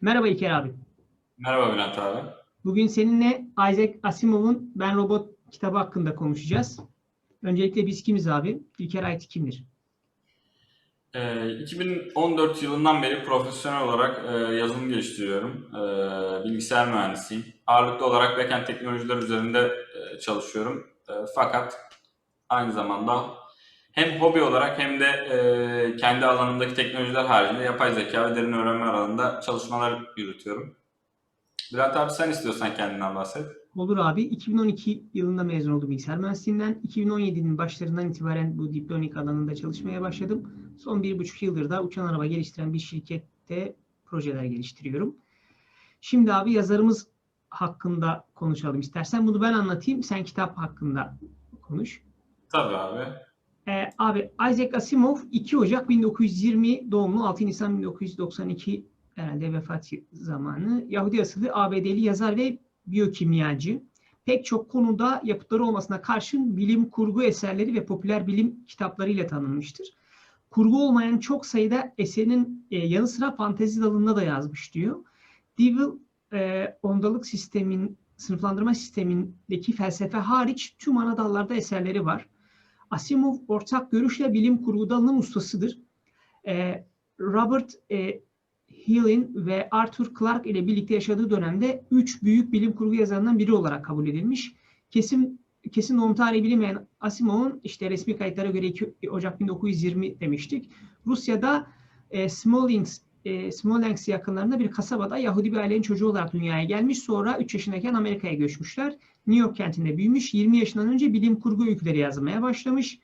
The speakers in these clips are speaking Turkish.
Merhaba İlker abi. Merhaba Bülent abi. Bugün seninle Isaac Asimov'un Ben Robot kitabı hakkında konuşacağız. Öncelikle biz kimiz abi? İlker Ayt kimdir? Ee, 2014 yılından beri profesyonel olarak e, yazılım geliştiriyorum. Ee, bilgisayar mühendisiyim. Ağırlıklı olarak backend teknolojiler üzerinde e, çalışıyorum. E, fakat aynı zamanda hem hobi olarak hem de e, kendi alanımdaki teknolojiler haricinde yapay zeka ve derin öğrenme alanında çalışmalar yürütüyorum. Bülent abi sen istiyorsan kendinden bahset. Olur abi. 2012 yılında mezun oldum bilgisayar mühendisliğinden. 2017'nin başlarından itibaren bu diplonik alanında çalışmaya başladım. Son bir buçuk yıldır da uçan araba geliştiren bir şirkette projeler geliştiriyorum. Şimdi abi yazarımız hakkında konuşalım istersen. Bunu ben anlatayım. Sen kitap hakkında konuş. Tabii abi. Ee, abi Isaac Asimov 2 Ocak 1920 doğumlu 6 Nisan 1992 herhalde vefat zamanı Yahudi asıllı ABD'li yazar ve biyokimyacı. Pek çok konuda yapıtları olmasına karşın bilim kurgu eserleri ve popüler bilim kitaplarıyla tanınmıştır. Kurgu olmayan çok sayıda eserinin e, yanı sıra fantezi dalında da yazmış diyor. Devil e, ondalık sistemin sınıflandırma sistemindeki felsefe hariç tüm ana dallarda eserleri var. Asimov ortak görüşle bilim kurgu dalının ustasıdır. E, Robert e, Heinlein ve Arthur Clarke ile birlikte yaşadığı dönemde üç büyük bilim kurgu yazarından biri olarak kabul edilmiş. Kesin kesin doğum tarihi bilinmeyen Asimov'un işte resmi kayıtlara göre 2 Ocak 1920 demiştik. Rusya'da e, Smolensk, e, Smolensk yakınlarında bir kasabada Yahudi bir ailenin çocuğu olarak dünyaya gelmiş. Sonra 3 yaşındayken Amerika'ya göçmüşler. New York kentinde büyümüş. 20 yaşından önce bilim kurgu öyküleri yazmaya başlamış.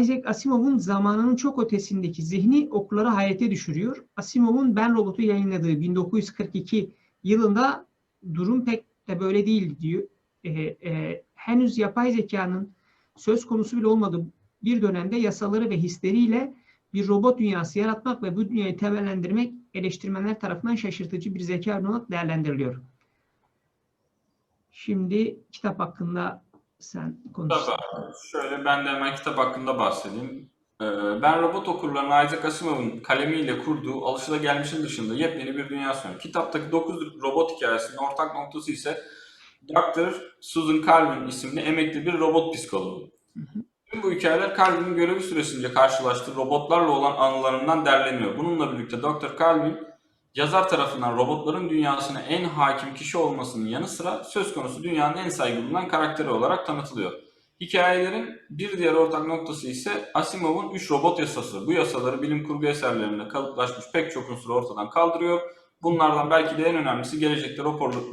Isaac Asimov'un zamanının çok ötesindeki zihni okurları hayrete düşürüyor. Asimov'un Ben Robot'u yayınladığı 1942 yılında durum pek de böyle değil diyor. Ee, e, henüz yapay zekanın söz konusu bile olmadığı bir dönemde yasaları ve hisleriyle bir robot dünyası yaratmak ve bu dünyayı temellendirmek eleştirmenler tarafından şaşırtıcı bir zeka olarak değerlendiriliyor. Şimdi kitap hakkında sen konuş. Tabii. Şöyle ben de hemen kitap hakkında bahsedeyim. Ee, Ben robot okurlarına Isaac Asimov'un kalemiyle kurduğu alışılagelmişin dışında yepyeni bir dünya sunuyor. Kitaptaki 9 robot hikayesinin ortak noktası ise Dr. Susan Calvin isimli emekli bir robot psikologu. Tüm bu hikayeler Calvin'in görevi süresince karşılaştığı robotlarla olan anılarından derleniyor. Bununla birlikte Dr. Calvin yazar tarafından robotların dünyasına en hakim kişi olmasının yanı sıra söz konusu dünyanın en saygı bulunan karakteri olarak tanıtılıyor. Hikayelerin bir diğer ortak noktası ise Asimov'un 3 robot yasası. Bu yasaları bilim kurgu eserlerinde kalıplaşmış pek çok unsuru ortadan kaldırıyor. Bunlardan belki de en önemlisi gelecekte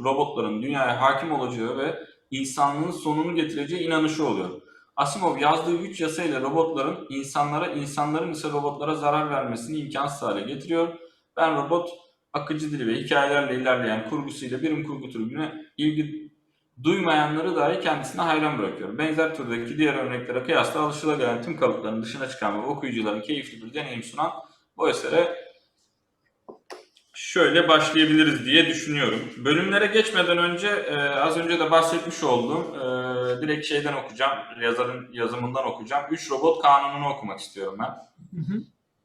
robotların dünyaya hakim olacağı ve insanlığın sonunu getireceği inanışı oluyor. Asimov yazdığı 3 yasa ile robotların insanlara, insanların ise robotlara zarar vermesini imkansız hale getiriyor. Ben robot akıcı dili ve hikayelerle ilerleyen kurgusuyla bilim kurgu türüne ilgi duymayanları dahi kendisine hayran bırakıyor. Benzer türdeki diğer örneklere kıyasla alışılagelen tüm kalıpların dışına çıkan ve okuyucuların keyifli bir deneyim sunan bu esere şöyle başlayabiliriz diye düşünüyorum. Bölümlere geçmeden önce e, az önce de bahsetmiş olduğum e, direkt şeyden okuyacağım, yazarın yazımından okuyacağım. 3 robot kanununu okumak istiyorum ben. Hı hı.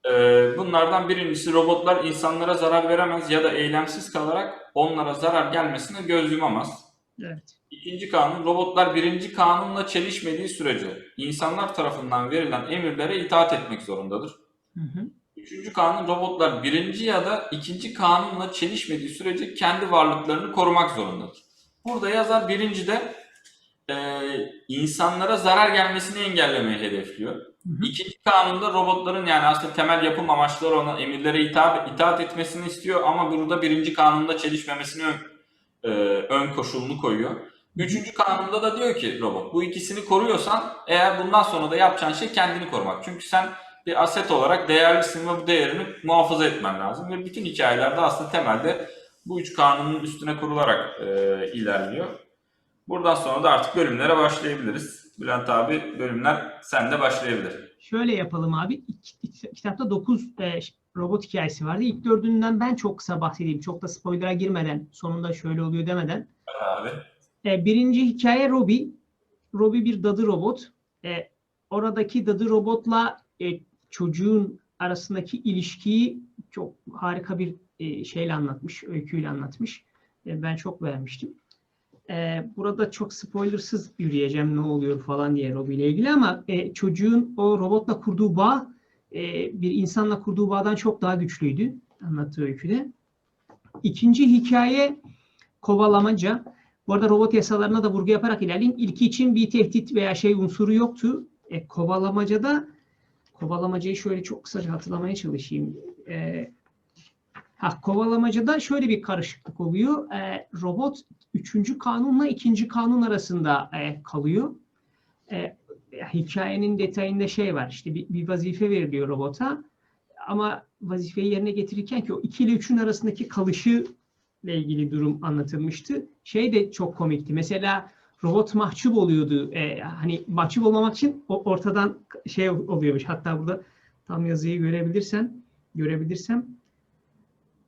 Ee, bunlardan birincisi robotlar insanlara zarar veremez ya da eylemsiz kalarak onlara zarar gelmesine göz yumamaz. Evet. İkinci kanun robotlar birinci kanunla çelişmediği sürece insanlar tarafından verilen emirlere itaat etmek zorundadır. Hı hı. Üçüncü kanun robotlar birinci ya da ikinci kanunla çelişmediği sürece kendi varlıklarını korumak zorundadır. Burada yazar birincide e, insanlara zarar gelmesini engellemeyi hedefliyor. Hı hı. İkinci kanunda robotların yani aslında temel yapım amaçları olan emirlere itaat, itaat etmesini istiyor ama burada birinci kanunda çelişmemesini ön, e, ön koşulunu koyuyor. Üçüncü kanunda da diyor ki robot bu ikisini koruyorsan eğer bundan sonra da yapacağın şey kendini korumak. Çünkü sen bir aset olarak değerlisin ve bu değerini muhafaza etmen lazım. Ve bütün hikayelerde aslında temelde bu üç kanunun üstüne kurularak e, ilerliyor. Buradan sonra da artık bölümlere başlayabiliriz. Bülent abi bölümler sende başlayabilir. Şöyle yapalım abi. Kitapta 9 robot hikayesi vardı. İlk dördünden ben çok kısa bahsedeyim. Çok da spoiler'a girmeden, sonunda şöyle oluyor demeden. Abi. E, birinci hikaye Robbie. Robbie bir dadı robot. E, oradaki dadı robotla e, çocuğun arasındaki ilişkiyi çok harika bir e, şeyle anlatmış, öyküyle anlatmış. E, ben çok beğenmiştim. E, burada çok spoilersız yürüyeceğim ne oluyor falan diye Robbie ile ilgili ama çocuğun o robotla kurduğu bağ bir insanla kurduğu bağdan çok daha güçlüydü anlattığı öyküde. İkinci hikaye kovalamaca. Bu arada robot yasalarına da vurgu yaparak ilerleyeyim. İlki için bir tehdit veya şey unsuru yoktu. E, kovalamacada kovalamacayı şöyle çok kısaca hatırlamaya çalışayım. E, ha, kovalamacada şöyle bir karışıklık oluyor. E, robot üçüncü kanunla ikinci kanun arasında e, kalıyor. E, hikayenin detayında şey var. İşte bir, bir vazife veriliyor robota. Ama vazifeyi yerine getirirken ki o 2 ile 3'ün arasındaki kalışı ile ilgili durum anlatılmıştı. Şey de çok komikti. Mesela robot mahcup oluyordu. Ee, hani mahcup olmamak için ortadan şey oluyormuş. Hatta burada tam yazıyı görebilirsen, görebilirsem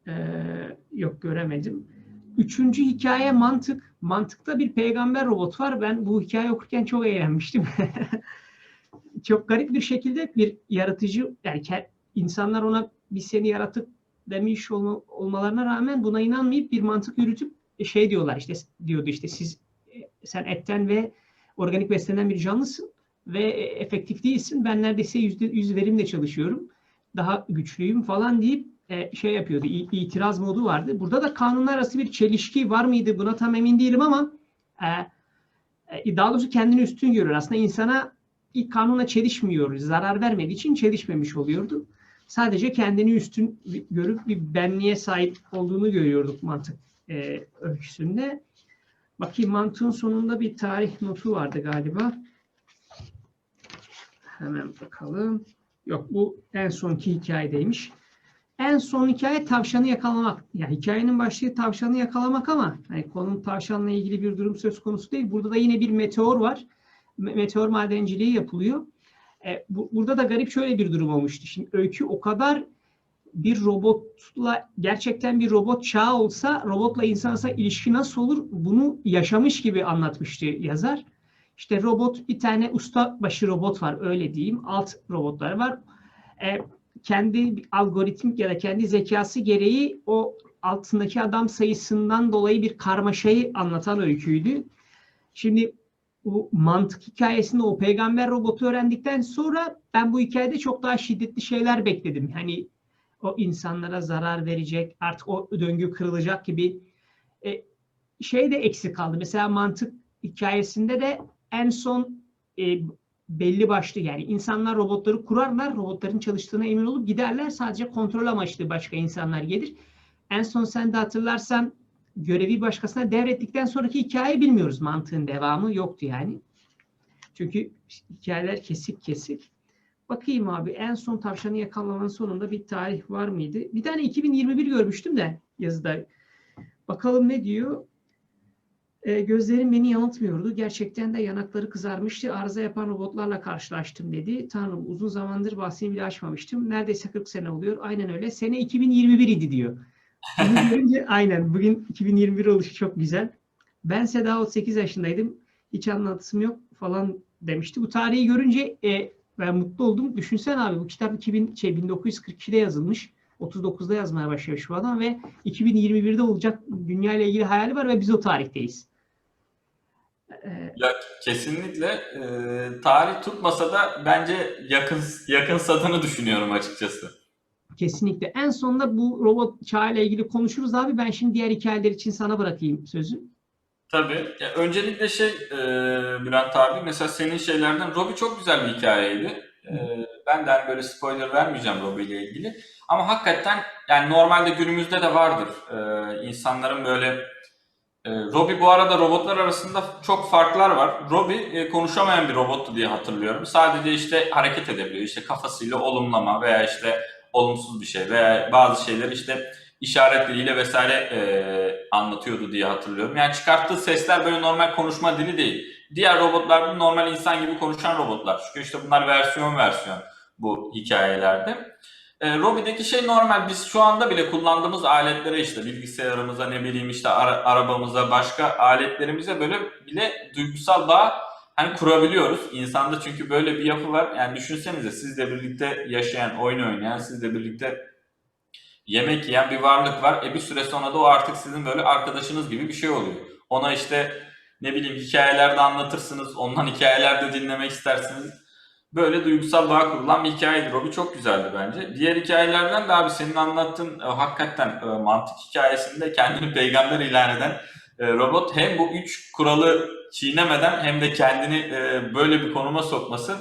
ee, yok göremedim. Üçüncü hikaye mantık. Mantıkta bir peygamber robot var. Ben bu hikaye okurken çok eğlenmiştim. çok garip bir şekilde bir yaratıcı yani insanlar ona biz seni yarattık demiş olma, olmalarına rağmen buna inanmayıp bir mantık yürütüp şey diyorlar işte diyordu işte siz sen etten ve organik beslenen bir canlısın ve efektif değilsin. Ben neredeyse yüzde yüz verimle çalışıyorum. Daha güçlüyüm falan deyip e, şey yapıyordu. itiraz modu vardı. Burada da kanunlar arası bir çelişki var mıydı? Buna tam emin değilim ama e, e, daha doğrusu kendini üstün görüyor. Aslında insana ilk kanuna çelişmiyor. Zarar vermediği için çelişmemiş oluyordu sadece kendini üstün görüp bir benliğe sahip olduğunu görüyorduk mantık e, öyküsünde. Bakayım mantığın sonunda bir tarih notu vardı galiba. Hemen bakalım. Yok bu en sonki hikayedeymiş. En son hikaye tavşanı yakalamak. Ya yani hikayenin başlığı tavşanı yakalamak ama hani konunun tavşanla ilgili bir durum söz konusu değil. Burada da yine bir meteor var. Meteor madenciliği yapılıyor. E, bu, burada da garip şöyle bir durum olmuştu. Şimdi öykü o kadar bir robotla gerçekten bir robot çağı olsa robotla insansa ilişki nasıl olur bunu yaşamış gibi anlatmıştı yazar. İşte robot bir tane usta başı robot var öyle diyeyim. Alt robotlar var. E, kendi algoritmik ya da kendi zekası gereği o altındaki adam sayısından dolayı bir karmaşayı anlatan öyküydü. Şimdi bu mantık hikayesinde o peygamber robotu öğrendikten sonra ben bu hikayede çok daha şiddetli şeyler bekledim. Hani o insanlara zarar verecek, artık o döngü kırılacak gibi e, şey de eksik kaldı. Mesela mantık hikayesinde de en son e, belli başlı yani insanlar robotları kurarlar, robotların çalıştığına emin olup giderler. Sadece kontrol amaçlı başka insanlar gelir. En son sen de hatırlarsan görevi başkasına devrettikten sonraki hikaye bilmiyoruz. Mantığın devamı yoktu yani. Çünkü hikayeler kesik kesik. Bakayım abi en son tavşanı yakalamanın sonunda bir tarih var mıydı? Bir tane 2021 görmüştüm de yazıda. Bakalım ne diyor? E, gözlerim beni yanıltmıyordu. Gerçekten de yanakları kızarmıştı. Arıza yapan robotlarla karşılaştım dedi. Tanrım uzun zamandır bahsini bile açmamıştım. Neredeyse 40 sene oluyor. Aynen öyle. Sene 2021 idi diyor. Bunu görünce aynen bugün 2021 oluşu çok güzel. Bense daha 38 yaşındaydım. Hiç anlatısım yok falan demişti. Bu tarihi görünce e, ben mutlu oldum. Düşünsen abi bu kitap 2000 şey 1942'de yazılmış. 39'da yazmaya başlamış bu adam ve 2021'de olacak dünya ile ilgili hayali var ve biz o tarihteyiz. Ya kesinlikle e, tarih tutmasa da bence yakın yakınsadığını düşünüyorum açıkçası. Kesinlikle. En sonunda bu robot çağıyla ilgili konuşuruz abi. Ben şimdi diğer hikayeler için sana bırakayım sözü. Tabii. Ya öncelikle şey e, Bülent abi mesela senin şeylerden Robbie çok güzel bir hikayeydi. E, ben de hani böyle spoiler vermeyeceğim Robbie ile ilgili. Ama hakikaten yani normalde günümüzde de vardır. E, insanların böyle e, Robbie bu arada robotlar arasında çok farklar var. Robbie e, konuşamayan bir robottu diye hatırlıyorum. Sadece işte hareket edebiliyor. İşte kafasıyla olumlama veya işte olumsuz bir şey veya bazı şeyleri işte işaret diliyle vesaire e, anlatıyordu diye hatırlıyorum. Yani çıkarttığı sesler böyle normal konuşma dili değil. Diğer robotlar normal insan gibi konuşan robotlar. Çünkü işte bunlar versiyon versiyon bu hikayelerde. E, Robi'deki şey normal. Biz şu anda bile kullandığımız aletlere işte bilgisayarımıza ne bileyim işte ara, arabamıza başka aletlerimize böyle bile duygusal bağ hani kurabiliyoruz. İnsanda çünkü böyle bir yapı var. Yani düşünsenize sizle birlikte yaşayan, oyun oynayan, sizle birlikte yemek yiyen bir varlık var. E bir süre sonra da o artık sizin böyle arkadaşınız gibi bir şey oluyor. Ona işte ne bileyim hikayeler de anlatırsınız. Ondan hikayeler de dinlemek istersiniz. Böyle duygusal bağ kurulan bir hikayedir. O bir çok güzeldi bence. Diğer hikayelerden de abi senin anlattığın e, hakikaten e, mantık hikayesinde kendini peygamber ilan eden e, robot hem bu üç kuralı çiğnemeden hem de kendini e, böyle bir konuma sokması.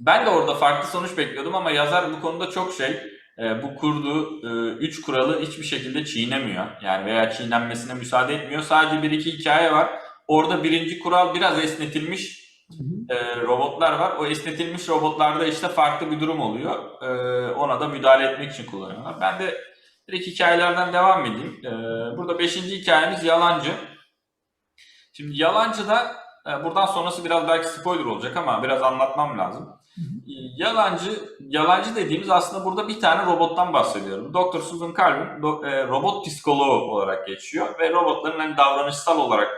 Ben de orada farklı sonuç bekliyordum ama yazar bu konuda çok şey e, bu kurduğu e, üç kuralı hiçbir şekilde çiğnemiyor. Yani veya çiğnenmesine müsaade etmiyor. Sadece bir iki hikaye var. Orada birinci kural biraz esnetilmiş e, robotlar var. O esnetilmiş robotlarda işte farklı bir durum oluyor. E, ona da müdahale etmek için kullanıyorlar. Ben de direkt hikayelerden devam edeyim. E, burada beşinci hikayemiz Yalancı. Şimdi Yalancı da buradan sonrası biraz belki spoiler olacak ama biraz anlatmam lazım. Yalancı, yalancı dediğimiz aslında burada bir tane robottan bahsediyorum. Dr. Susan Calvin e, robot psikoloğu olarak geçiyor ve robotların hani davranışsal olarak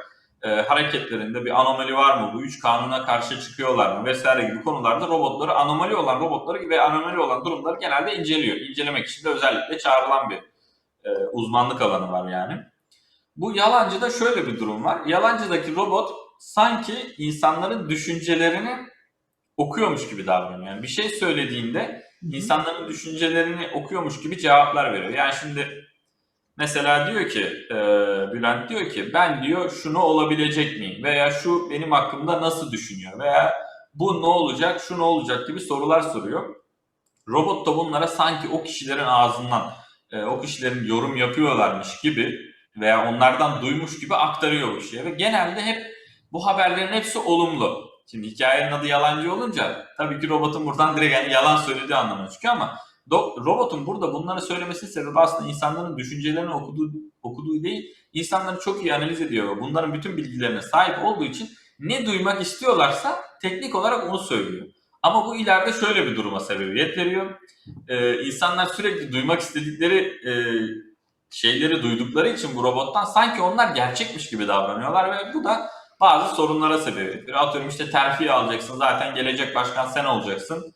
e, hareketlerinde bir anomali var mı? Bu üç kanuna karşı çıkıyorlar mı? Vesaire gibi konularda robotları anomali olan robotları ve anomali olan durumları genelde inceliyor. İncelemek için de özellikle çağrılan bir e, uzmanlık alanı var yani. Bu yalancıda şöyle bir durum var. Yalancıdaki robot sanki insanların düşüncelerini okuyormuş gibi davranıyor. Yani bir şey söylediğinde insanların düşüncelerini okuyormuş gibi cevaplar veriyor. Yani şimdi mesela diyor ki e, Bülent diyor ki ben diyor şunu olabilecek miyim veya şu benim hakkımda nasıl düşünüyor veya bu ne olacak şu ne olacak gibi sorular soruyor. Robot da bunlara sanki o kişilerin ağzından e, o kişilerin yorum yapıyorlarmış gibi veya onlardan duymuş gibi aktarıyor bu şeye ve genelde hep bu haberlerin hepsi olumlu. Şimdi hikayenin adı yalancı olunca tabii ki robotun buradan direkt yani yalan söylediği anlamına çıkıyor ama do- robotun burada bunları söylemesinin sebebi aslında insanların düşüncelerini okuduğu, okuduğu değil, insanları çok iyi analiz ediyor. Bunların bütün bilgilerine sahip olduğu için ne duymak istiyorlarsa teknik olarak onu söylüyor. Ama bu ileride şöyle bir duruma sebebiyet veriyor. Ee, insanlar sürekli duymak istedikleri e, şeyleri duydukları için bu robottan sanki onlar gerçekmiş gibi davranıyorlar ve bu da bazı sorunlara sebebiyet veriyor. Atıyorum işte terfi alacaksın zaten gelecek başkan sen olacaksın.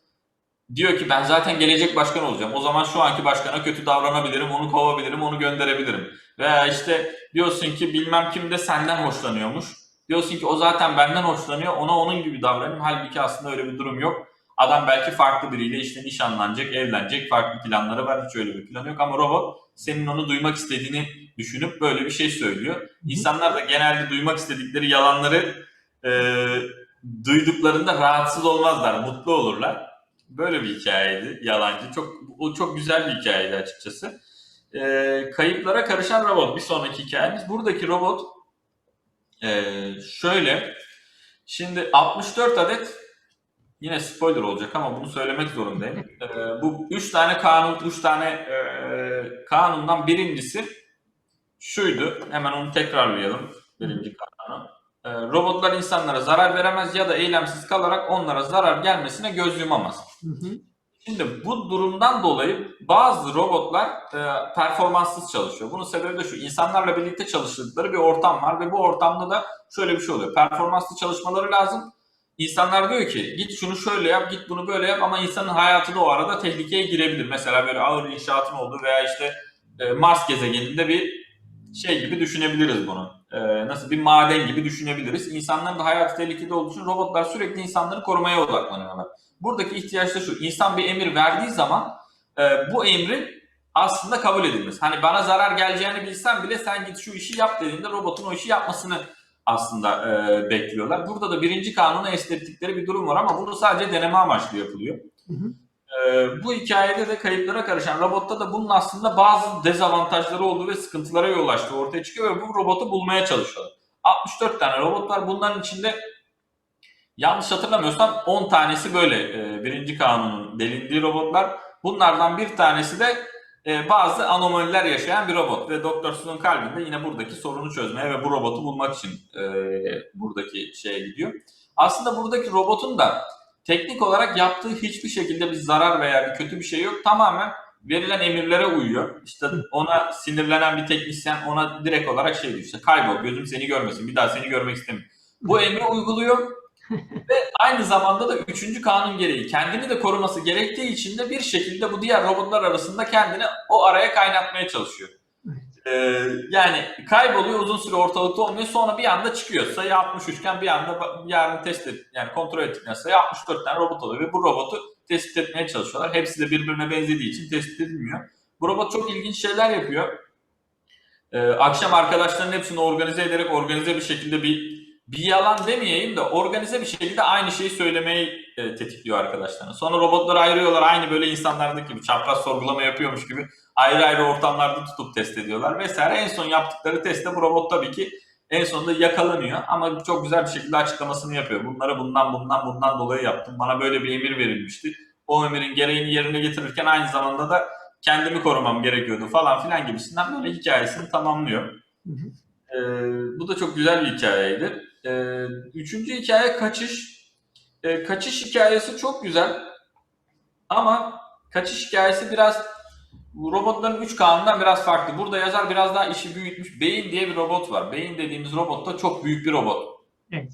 Diyor ki ben zaten gelecek başkan olacağım. O zaman şu anki başkana kötü davranabilirim, onu kovabilirim, onu gönderebilirim. Veya işte diyorsun ki bilmem kim de senden hoşlanıyormuş. Diyorsun ki o zaten benden hoşlanıyor, ona onun gibi davranayım. Halbuki aslında öyle bir durum yok. Adam belki farklı biriyle işte nişanlanacak, evlenecek, farklı planları var. Hiç öyle bir planı yok ama robot senin onu duymak istediğini düşünüp böyle bir şey söylüyor. İnsanlar da genelde duymak istedikleri yalanları e, duyduklarında rahatsız olmazlar, mutlu olurlar. Böyle bir hikayeydi yalancı. Çok o çok güzel bir hikayeydi açıkçası. E, kayıplara karışan robot bir sonraki hikayemiz. Buradaki robot e, şöyle. Şimdi 64 adet yine spoiler olacak ama bunu söylemek zorundayım. E, bu 3 tane kanun, 3 tane e, kanundan birincisi şuydu. Hemen onu tekrarlayalım. Birinci kanunu. E, robotlar insanlara zarar veremez ya da eylemsiz kalarak onlara zarar gelmesine göz yumamaz. Hı hı. Şimdi bu durumdan dolayı bazı robotlar e, performanssız çalışıyor. Bunun sebebi de şu. insanlarla birlikte çalıştıkları bir ortam var ve bu ortamda da şöyle bir şey oluyor. Performanslı çalışmaları lazım. İnsanlar diyor ki git şunu şöyle yap, git bunu böyle yap ama insanın hayatı da o arada tehlikeye girebilir. Mesela böyle ağır inşaatın olduğu veya işte e, Mars gezegeninde bir şey gibi düşünebiliriz bunu. E, nasıl bir maden gibi düşünebiliriz. İnsanların da hayatı tehlikede olduğu için robotlar sürekli insanları korumaya odaklanıyorlar. Buradaki ihtiyaç da şu. İnsan bir emir verdiği zaman e, bu emrin aslında kabul edilmesi. Hani bana zarar geleceğini bilsen bile sen git şu işi yap dediğinde robotun o işi yapmasını aslında e, bekliyorlar. Burada da birinci kanunu esnettikleri bir durum var ama bunu sadece deneme amaçlı yapılıyor. Hı hı. E, bu hikayede de kayıplara karışan robotta da bunun aslında bazı dezavantajları olduğu ve sıkıntılara yol açtığı ortaya çıkıyor ve bu robotu bulmaya çalışıyorlar. 64 tane robot var. Bunların içinde yanlış hatırlamıyorsam 10 tanesi böyle e, birinci kanunun delindiği robotlar. Bunlardan bir tanesi de e, bazı anomaliler yaşayan bir robot ve Dr. Susan Calvin yine buradaki sorunu çözmeye ve bu robotu bulmak için e, buradaki şeye gidiyor. Aslında buradaki robotun da teknik olarak yaptığı hiçbir şekilde bir zarar veya bir kötü bir şey yok. Tamamen verilen emirlere uyuyor. İşte ona sinirlenen bir teknisyen ona direkt olarak şey diyor işte kaybol gözüm seni görmesin bir daha seni görmek istemiyorum. Bu emri uyguluyor Ve aynı zamanda da üçüncü kanun gereği kendini de koruması gerektiği için de bir şekilde bu diğer robotlar arasında kendini o araya kaynatmaya çalışıyor. Ee, yani kayboluyor uzun süre ortalıkta olmuyor sonra bir anda çıkıyor. Sayı 63 iken bir anda yarın test et, yani kontrol ettikten sayı 64 tane robot oluyor ve bu robotu tespit etmeye çalışıyorlar. Hepsi de birbirine benzediği için tespit edilmiyor. Bu robot çok ilginç şeyler yapıyor. Ee, akşam arkadaşların hepsini organize ederek organize bir şekilde bir bir yalan demeyeyim de organize bir şekilde aynı şeyi söylemeyi e, tetikliyor arkadaşlarına. Sonra robotları ayırıyorlar aynı böyle insanlardaki gibi çapraz sorgulama yapıyormuş gibi ayrı ayrı ortamlarda tutup test ediyorlar vesaire. En son yaptıkları testte bu robot tabii ki en sonunda yakalanıyor ama çok güzel bir şekilde açıklamasını yapıyor. Bunları bundan bundan bundan dolayı yaptım. Bana böyle bir emir verilmişti. O emirin gereğini yerine getirirken aynı zamanda da kendimi korumam gerekiyordu falan filan gibisinden böyle hikayesini tamamlıyor. Hı hı. Ee, bu da çok güzel bir hikayeydi. Ee, üçüncü hikaye kaçış. Ee, kaçış hikayesi çok güzel. Ama kaçış hikayesi biraz robotların üç kanundan biraz farklı. Burada yazar biraz daha işi büyütmüş. Beyin diye bir robot var. Beyin dediğimiz robot da çok büyük bir robot. Evet.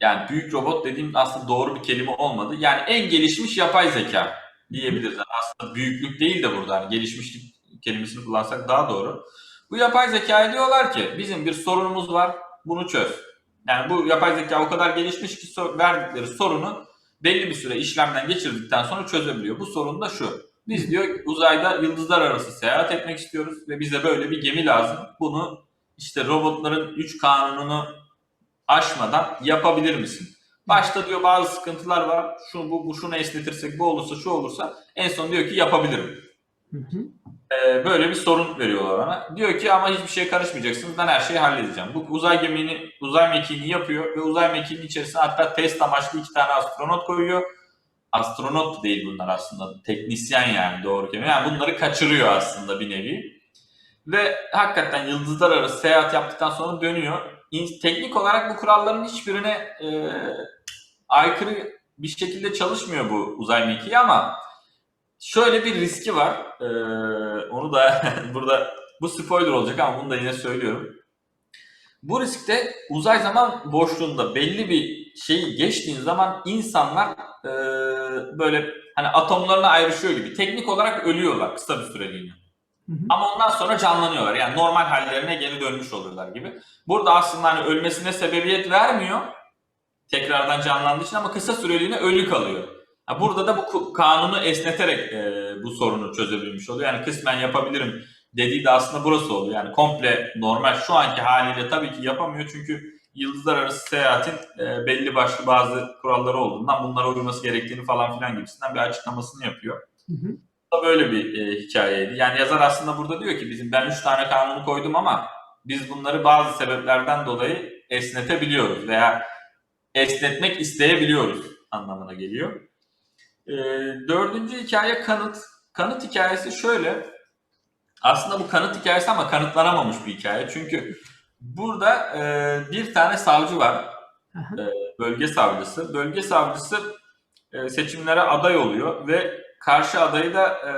Yani büyük robot dediğim aslında doğru bir kelime olmadı. Yani en gelişmiş yapay zeka diyebiliriz. Yani aslında büyüklük değil de burada. Hani gelişmişlik kelimesini kullansak daha doğru. Bu yapay zekaya diyorlar ki bizim bir sorunumuz var bunu çöz. Yani bu yapay zeka o kadar gelişmiş ki verdikleri sorunu belli bir süre işlemden geçirdikten sonra çözebiliyor. Bu sorun da şu. Biz diyor uzayda yıldızlar arası seyahat etmek istiyoruz ve bize böyle bir gemi lazım. Bunu işte robotların 3 kanununu aşmadan yapabilir misin? Başta diyor bazı sıkıntılar var. Şu bu, bu şunu esnetirsek bu olursa şu olursa en son diyor ki yapabilirim. Hı hı. Ee, böyle bir sorun veriyorlar ona. Diyor ki ama hiçbir şeye karışmayacaksınız. Ben her şeyi halledeceğim. Bu uzay gemini, uzay mekiğini yapıyor ve uzay mekiğinin içerisine hatta test amaçlı iki tane astronot koyuyor. Astronot değil bunlar aslında. Teknisyen yani doğru kelime. Yani bunları kaçırıyor aslında bir nevi. Ve hakikaten yıldızlar arası seyahat yaptıktan sonra dönüyor. Teknik olarak bu kuralların hiçbirine e, aykırı bir şekilde çalışmıyor bu uzay mekiği ama şöyle bir riski var. Ee, onu da burada bu spoiler olacak ama bunu da yine söylüyorum. Bu riskte uzay zaman boşluğunda belli bir şeyi geçtiğin zaman insanlar e, böyle hani atomlarına ayrışıyor gibi teknik olarak ölüyorlar kısa bir süreliğine. Hı hı. Ama ondan sonra canlanıyorlar. Yani normal hallerine geri dönmüş oluyorlar gibi. Burada aslında hani ölmesine sebebiyet vermiyor. Tekrardan canlandığı için ama kısa süreliğine ölü kalıyor. Burada da bu kanunu esneterek e, bu sorunu çözebilmiş oluyor. Yani kısmen yapabilirim dediği de aslında burası oluyor. Yani komple normal şu anki haliyle tabii ki yapamıyor. Çünkü yıldızlar arası seyahatin e, belli başlı bazı kuralları olduğundan bunlara uyması gerektiğini falan filan gibisinden bir açıklamasını yapıyor Hı hı. da böyle bir e, hikayeydi. Yani yazar aslında burada diyor ki bizim ben üç tane kanunu koydum ama biz bunları bazı sebeplerden dolayı esnetebiliyoruz veya esnetmek isteyebiliyoruz anlamına geliyor. E, dördüncü hikaye kanıt. Kanıt hikayesi şöyle. Aslında bu kanıt hikayesi ama kanıtlanamamış bir hikaye. Çünkü burada e, bir tane savcı var. E, bölge savcısı. Bölge savcısı e, seçimlere aday oluyor ve karşı adayı da e,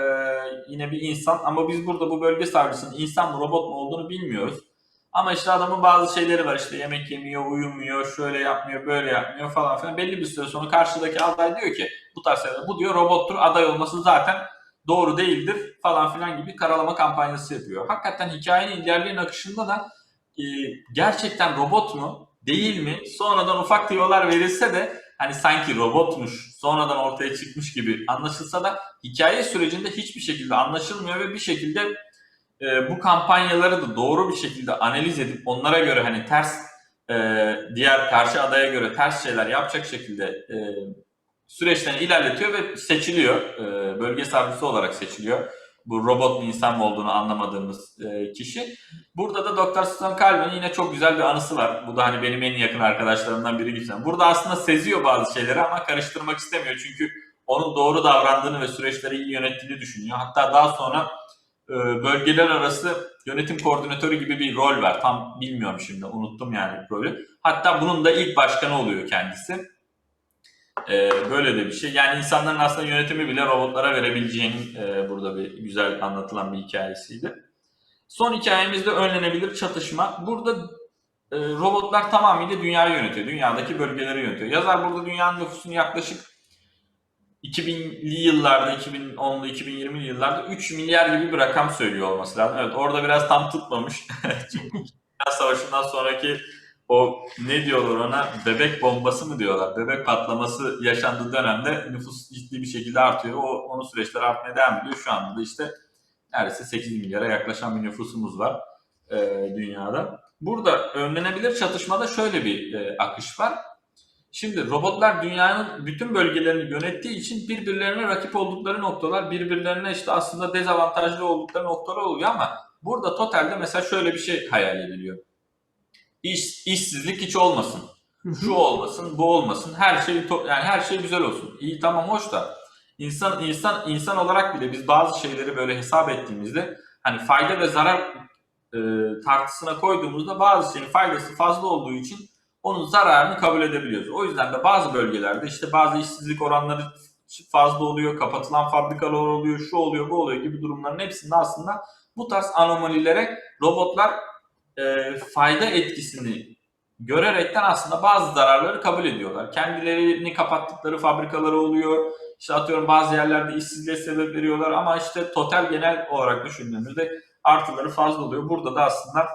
yine bir insan ama biz burada bu bölge savcısının insan mı robot mu olduğunu bilmiyoruz. Ama işte adamın bazı şeyleri var işte yemek yemiyor, uyumuyor, şöyle yapmıyor, böyle yapmıyor falan filan. Belli bir süre sonra karşıdaki aday diyor ki bu tarz şeyler, bu diyor robottur, aday olması zaten doğru değildir falan filan gibi karalama kampanyası yapıyor. Hakikaten hikayenin ilerleyen akışında da e, gerçekten robot mu, değil mi? Sonradan ufak tiyolar verilse de hani sanki robotmuş, sonradan ortaya çıkmış gibi anlaşılsa da hikaye sürecinde hiçbir şekilde anlaşılmıyor ve bir şekilde e, bu kampanyaları da doğru bir şekilde analiz edip onlara göre hani ters e, diğer karşı adaya göre ters şeyler yapacak şekilde e, süreçten ilerletiyor ve seçiliyor. E, bölge savcısı olarak seçiliyor. Bu robot mu insan mı olduğunu anlamadığımız e, kişi. Burada da Dr. Susan Calvin'in yine çok güzel bir anısı var. Bu da hani benim en yakın arkadaşlarımdan biri gibi. Burada aslında seziyor bazı şeyleri ama karıştırmak istemiyor. Çünkü onun doğru davrandığını ve süreçleri iyi yönettiğini düşünüyor. Hatta daha sonra bölgeler arası yönetim koordinatörü gibi bir rol var. Tam bilmiyorum şimdi unuttum yani rolü. Hatta bunun da ilk başkanı oluyor kendisi. E, böyle de bir şey. Yani insanların aslında yönetimi bile robotlara verebileceğinin e, burada bir güzel anlatılan bir hikayesiydi. Son hikayemizde önlenebilir çatışma. Burada e, robotlar tamamıyla dünyayı yönetiyor. Dünyadaki bölgeleri yönetiyor. Yazar burada dünyanın nüfusunu yaklaşık 2000'li yıllarda, 2010'lu, 2020'li yıllarda 3 milyar gibi bir rakam söylüyor olması lazım. Evet orada biraz tam tutmamış. Çünkü Dünya Savaşı'ndan sonraki o ne diyorlar ona bebek bombası mı diyorlar? Bebek patlaması yaşandığı dönemde nüfus ciddi bir şekilde artıyor. O, onun süreçler artmaya devam ediyor. Şu anda da işte neredeyse 8 milyara yaklaşan bir nüfusumuz var e, dünyada. Burada önlenebilir çatışmada şöyle bir e, akış var. Şimdi robotlar dünyanın bütün bölgelerini yönettiği için birbirlerine rakip oldukları noktalar, birbirlerine işte aslında dezavantajlı oldukları noktalar oluyor ama burada totalde mesela şöyle bir şey hayal ediliyor. İş, işsizlik hiç olmasın. Şu olmasın, bu olmasın. Her şey yani her şey güzel olsun. İyi tamam hoş da insan insan insan olarak bile biz bazı şeyleri böyle hesap ettiğimizde hani fayda ve zarar e, tartısına koyduğumuzda bazı şeyin faydası fazla olduğu için onun zararını kabul edebiliyoruz. O yüzden de bazı bölgelerde işte bazı işsizlik oranları fazla oluyor, kapatılan fabrikalar oluyor, şu oluyor, bu oluyor gibi durumların hepsinde aslında bu tarz anomalilere robotlar e, fayda etkisini görerekten aslında bazı zararları kabul ediyorlar. Kendilerini kapattıkları fabrikaları oluyor. İşte atıyorum bazı yerlerde işsizliğe sebep veriyorlar ama işte total genel olarak düşündüğümüzde artıları fazla oluyor. Burada da aslında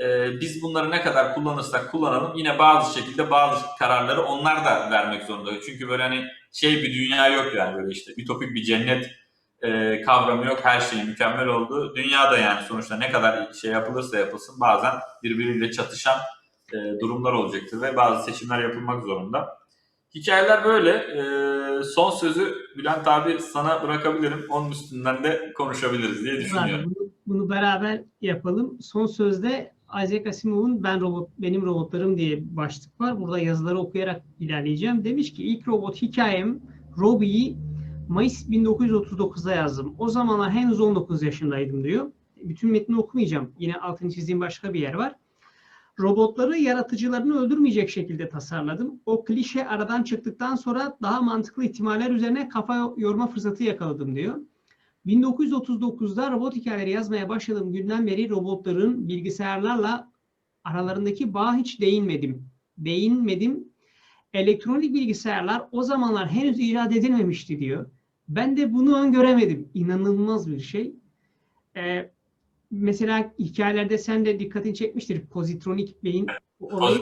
e, biz bunları ne kadar kullanırsak kullanalım yine bazı şekilde bazı kararları onlar da vermek zorunda. Çünkü böyle hani şey bir dünya yok yani böyle işte ütopik bir cennet e, kavramı yok. Her şeyin mükemmel olduğu. Dünya da yani sonuçta ne kadar şey yapılırsa yapılsın bazen birbiriyle çatışan e, durumlar olacaktır ve bazı seçimler yapılmak zorunda. Hikayeler böyle. E, son sözü Bülent abi sana bırakabilirim. Onun üstünden de konuşabiliriz diye düşünüyorum. Bunu, bunu beraber yapalım. Son sözde Isaac Asimov'un Ben Robot Benim Robotlarım diye başlık var. Burada yazıları okuyarak ilerleyeceğim. Demiş ki ilk robot hikayem Robbie'yi Mayıs 1939'da yazdım. O zamanlar henüz 19 yaşındaydım diyor. Bütün metni okumayacağım. Yine altını çizdiğim başka bir yer var. Robotları yaratıcılarını öldürmeyecek şekilde tasarladım. O klişe aradan çıktıktan sonra daha mantıklı ihtimaller üzerine kafa yorma fırsatı yakaladım diyor. 1939'da robot hikayeleri yazmaya başladığım günden beri robotların bilgisayarlarla aralarındaki bağa hiç değinmedim. Değinmedim. Elektronik bilgisayarlar o zamanlar henüz icat edilmemişti diyor. Ben de bunu öngöremedim. İnanılmaz bir şey. Ee, mesela hikayelerde sen de dikkatini çekmiştir. Pozitronik beyin olayı.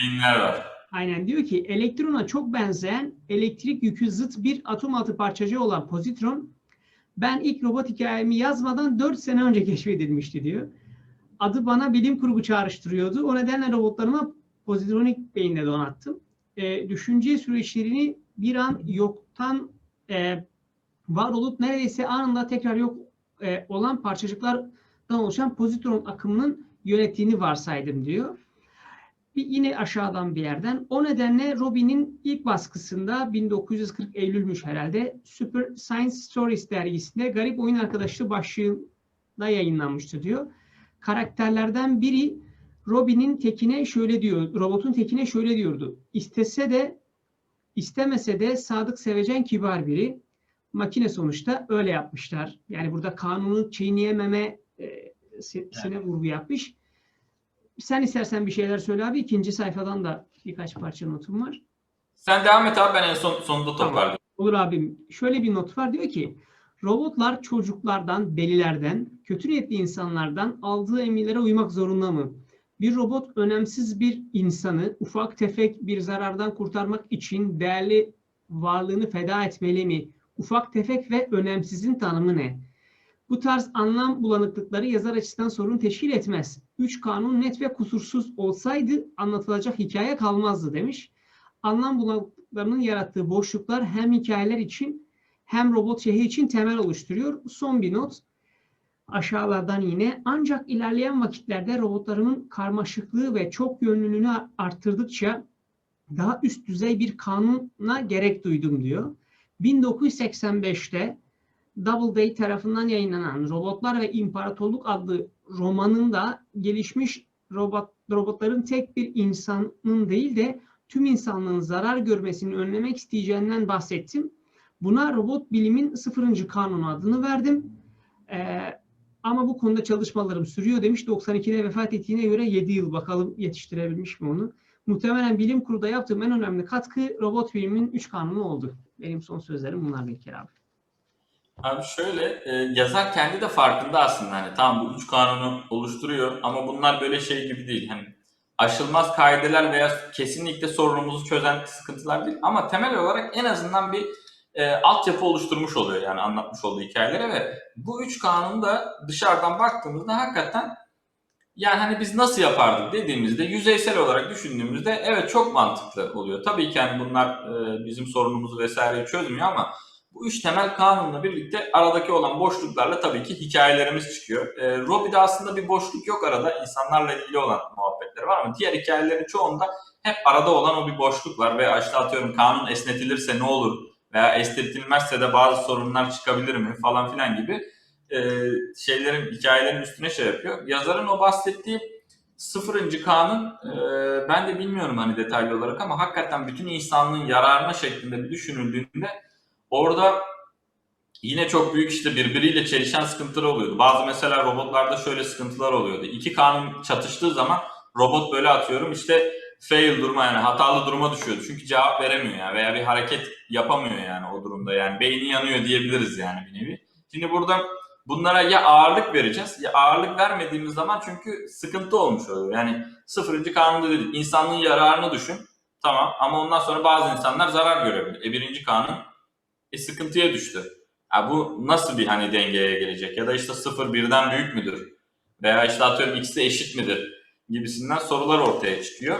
Beyinler var. Aynen diyor ki elektrona çok benzeyen elektrik yükü zıt bir atom altı parçacığı olan pozitron ben ilk robot hikayemi yazmadan 4 sene önce keşfedilmişti diyor. Adı bana bilim kurgu çağrıştırıyordu. O nedenle robotlarıma pozitronik beyinle donattım. E, düşünce süreçlerini bir an yoktan e, var olup neredeyse anında tekrar yok e, olan parçacıklardan oluşan pozitron akımının yönettiğini varsaydım diyor. Bir, yine aşağıdan bir yerden. O nedenle Robin'in ilk baskısında 1940 Eylül'müş herhalde Super Science Stories dergisinde Garip Oyun Arkadaşlığı başlığında yayınlanmıştı diyor. Karakterlerden biri Robin'in tekine şöyle diyor, robotun tekine şöyle diyordu. İstese de istemese de sadık sevecen kibar biri. Makine sonuçta öyle yapmışlar. Yani burada kanunu çiğneyememe e, sine vurgu yapmış. Sen istersen bir şeyler söyle abi. İkinci sayfadan da birkaç parça notum var. Sen devam et abi ben en son sonunda Tamam. toparlayayım. Olur abim. Şöyle bir not var. Diyor ki robotlar çocuklardan, delilerden, kötü niyetli insanlardan aldığı emirlere uymak zorunda mı? Bir robot önemsiz bir insanı ufak tefek bir zarardan kurtarmak için değerli varlığını feda etmeli mi? Ufak tefek ve önemsizin tanımı ne? Bu tarz anlam bulanıklıkları yazar açısından sorun teşkil etmez. Üç kanun net ve kusursuz olsaydı anlatılacak hikaye kalmazdı demiş. Anlam bulanıklıklarının yarattığı boşluklar hem hikayeler için hem robot şehir için temel oluşturuyor. Son bir not. Aşağılardan yine ancak ilerleyen vakitlerde robotlarının karmaşıklığı ve çok yönlülüğünü arttırdıkça daha üst düzey bir kanuna gerek duydum diyor. 1985'te Doubleday tarafından yayınlanan Robotlar ve İmparatorluk adlı romanında gelişmiş robot, robotların tek bir insanın değil de tüm insanlığın zarar görmesini önlemek isteyeceğinden bahsettim. Buna robot bilimin sıfırıncı kanunu adını verdim. Ee, Ama bu konuda çalışmalarım sürüyor demiş. 92'de vefat ettiğine göre 7 yıl bakalım yetiştirebilmiş mi onu. Muhtemelen bilim kurulda yaptığım en önemli katkı robot bilimin 3 kanunu oldu. Benim son sözlerim bunlar İlker abi. Abi şöyle e, yazar kendi de farkında aslında hani tamam bu üç kanunu oluşturuyor ama bunlar böyle şey gibi değil hani aşılmaz kaideler veya kesinlikle sorunumuzu çözen sıkıntılar değil ama temel olarak en azından bir e, altyapı oluşturmuş oluyor yani anlatmış olduğu hikayelere ve bu üç kanunu da dışarıdan baktığımızda hakikaten yani hani biz nasıl yapardık dediğimizde yüzeysel olarak düşündüğümüzde evet çok mantıklı oluyor. Tabii ki yani bunlar e, bizim sorunumuzu vesaireyi çözmüyor ama bu üç temel kanunla birlikte aradaki olan boşluklarla tabii ki hikayelerimiz çıkıyor. E, Robbie'de aslında bir boşluk yok arada. insanlarla ilgili olan muhabbetleri var ama diğer hikayelerin çoğunda hep arada olan o bir boşluk var. Ve işte atıyorum kanun esnetilirse ne olur veya esnetilmezse de bazı sorunlar çıkabilir mi falan filan gibi e, şeylerin, hikayelerin üstüne şey yapıyor. Yazarın o bahsettiği sıfırıncı kanun e, ben de bilmiyorum hani detaylı olarak ama hakikaten bütün insanlığın yararına şeklinde bir düşünüldüğünde Orada yine çok büyük işte birbiriyle çelişen sıkıntılar oluyordu. Bazı mesela robotlarda şöyle sıkıntılar oluyordu. İki kanun çatıştığı zaman robot böyle atıyorum işte fail duruma yani hatalı duruma düşüyordu. Çünkü cevap veremiyor yani veya bir hareket yapamıyor yani o durumda. Yani beyni yanıyor diyebiliriz yani bir nevi. Şimdi burada bunlara ya ağırlık vereceğiz ya ağırlık vermediğimiz zaman çünkü sıkıntı olmuş oluyor. Yani sıfırıncı kanunda dedik insanlığın yararını düşün. Tamam ama ondan sonra bazı insanlar zarar görebilir. E birinci kanun e, sıkıntıya düştü. Ya bu nasıl bir hani dengeye gelecek? Ya da işte sıfır birden büyük müdür? Veya işte atıyorum ikisi eşit midir? Gibisinden sorular ortaya çıkıyor.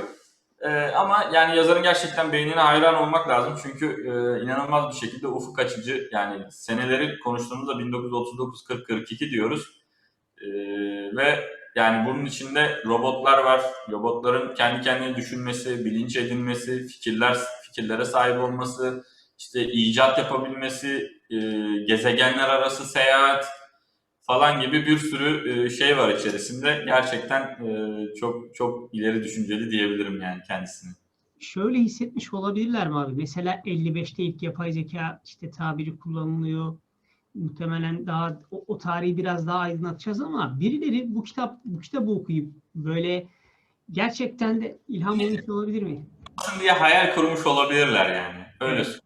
Ee, ama yani yazarın gerçekten beynine hayran olmak lazım. Çünkü e, inanılmaz bir şekilde ufuk açıcı yani seneleri konuştuğumuzda 1939, 40, 42 diyoruz. Ee, ve yani bunun içinde robotlar var. Robotların kendi kendine düşünmesi, bilinç edinmesi, fikirler fikirlere sahip olması, işte icat yapabilmesi, e, gezegenler arası seyahat falan gibi bir sürü e, şey var içerisinde. Gerçekten e, çok çok ileri düşünceli diyebilirim yani kendisini. Şöyle hissetmiş olabilirler mi abi? Mesela 55'te ilk yapay zeka işte tabiri kullanılıyor. Muhtemelen daha o, o tarihi biraz daha aydınlatacağız ama birileri bu kitap bu kitabı okuyup böyle gerçekten de ilham olmuş olabilir mi? diye hayal kurmuş olabilirler yani. Öyle Evet.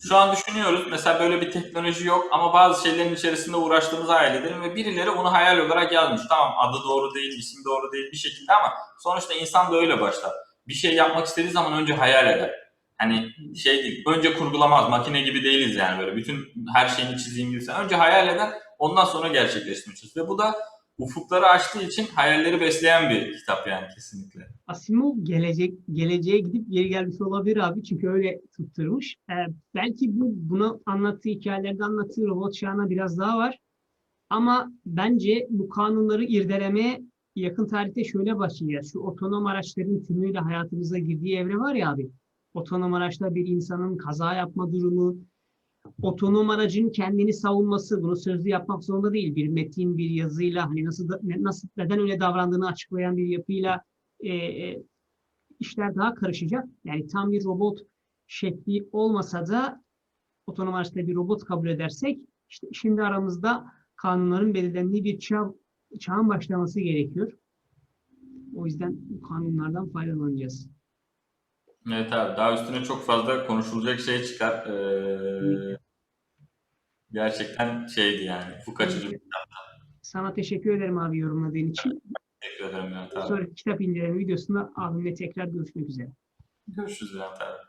Şu an düşünüyoruz mesela böyle bir teknoloji yok ama bazı şeylerin içerisinde uğraştığımızı hayal edelim ve birileri onu hayal olarak yazmış. Tamam adı doğru değil, isim doğru değil bir şekilde ama sonuçta insan da öyle başlar. Bir şey yapmak istediği zaman önce hayal eder. Hani şey değil, önce kurgulamaz, makine gibi değiliz yani böyle. Bütün her şeyini çizeyim gibi. Önce hayal eder, ondan sonra gerçekleştirmeye çalışır. Ve bu da ufukları açtığı için hayalleri besleyen bir kitap yani kesinlikle. Asimov gelecek geleceğe gidip geri gelmiş olabilir abi çünkü öyle tutturmuş. Ee, belki bu bunu anlattığı hikayelerde anlattığı robot çağına biraz daha var. Ama bence bu kanunları irdelemeye yakın tarihte şöyle başlayacağız. Şu otonom araçların tümüyle hayatımıza girdiği evre var ya abi. Otonom araçta bir insanın kaza yapma durumu, otonom aracın kendini savunması, bunu sözlü yapmak zorunda değil. Bir metin, bir yazıyla, hani nasıl nasıl neden öyle davrandığını açıklayan bir yapıyla e, e, işler daha karışacak. Yani tam bir robot şekli olmasa da otonom araçta bir robot kabul edersek işte şimdi aramızda kanunların belirlendiği bir çağ, çağın başlaması gerekiyor. O yüzden bu kanunlardan faydalanacağız. Evet abi daha üstüne çok fazla konuşulacak şey çıkar. Ee, gerçekten şeydi yani ufuk açıcı bir Sana teşekkür ederim abi yorumladığın için. Teşekkür ederim Levent abi. Sonraki kitap inceleme videosunda abimle tekrar görüşmek üzere. Görüşürüz Levent abi.